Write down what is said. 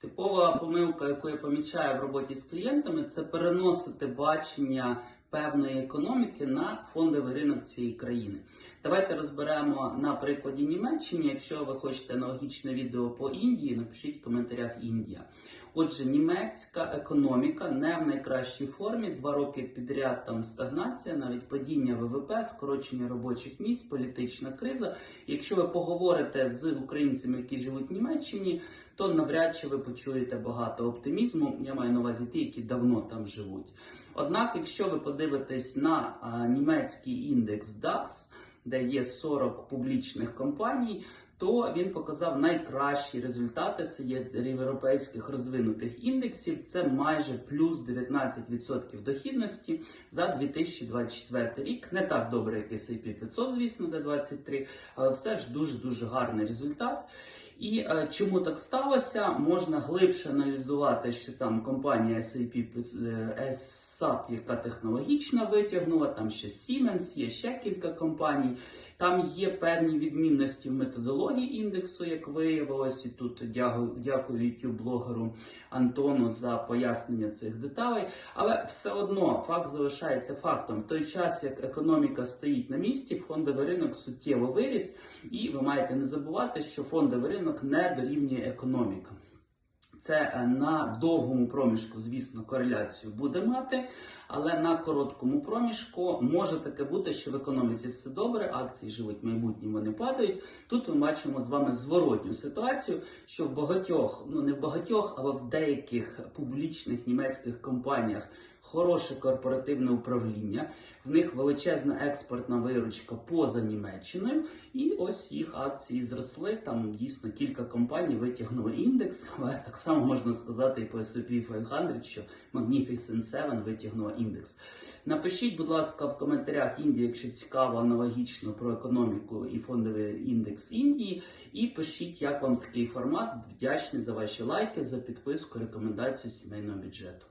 Типова помилка, яку я помічаю в роботі з клієнтами, це переносити бачення певної економіки на фондовий ринок цієї країни. Давайте розберемо на прикладі Німеччини. Якщо ви хочете аналогічне відео по Індії, напишіть в коментарях Індія. Отже, німецька економіка не в найкращій формі. Два роки підряд там стагнація, навіть падіння ВВП, скорочення робочих місць, політична криза. Якщо ви поговорите з українцями, які живуть в Німеччині, то навряд чи ви почуєте багато оптимізму. Я маю на увазі ті, які давно там живуть. Однак, якщо ви подивитесь на німецький індекс DAX, де є 40 публічних компаній, то він показав найкращі результати серед європейських розвинутих індексів. Це майже плюс 19% дохідності за 2024 рік. Не так добре, як S&P 500, звісно, де 23, але все ж дуже дуже гарний результат. І е, чому так сталося? Можна глибше аналізувати, що там компанія SAP, е, SAP, яка технологічно витягнула, там ще Siemens, є ще кілька компаній. Там є певні відмінності в методології індексу, як виявилось, і тут дякую, youtube блогеру Антону за пояснення цих деталей. Але все одно факт залишається фактом. Той час, як економіка стоїть на місці, фондовий ринок суттєво виріс, і ви маєте не забувати, що фондовий ринок не дорівнює економіка. Це е, на довгому проміжку, звісно, кореляцію буде мати, але на короткому проміжку може таке бути, що в економіці все добре, акції живуть майбутнім, вони падають. Тут ми бачимо з вами зворотню ситуацію, що в багатьох, ну не в багатьох, але в деяких публічних німецьких компаніях хороше корпоративне управління, в них величезна експортна виручка поза Німеччиною, і ось їх акції зросли. Там дійсно кілька компаній витягнули індекс, але так само можна сказати і по S&P 500, що Magnificent 7 витягнула індекс. Напишіть, будь ласка, в коментарях Індії, якщо цікаво аналогічно про економіку і фондовий індекс Індії. І пишіть, як вам такий формат. Вдячний за ваші лайки, за підписку, рекомендацію сімейного бюджету.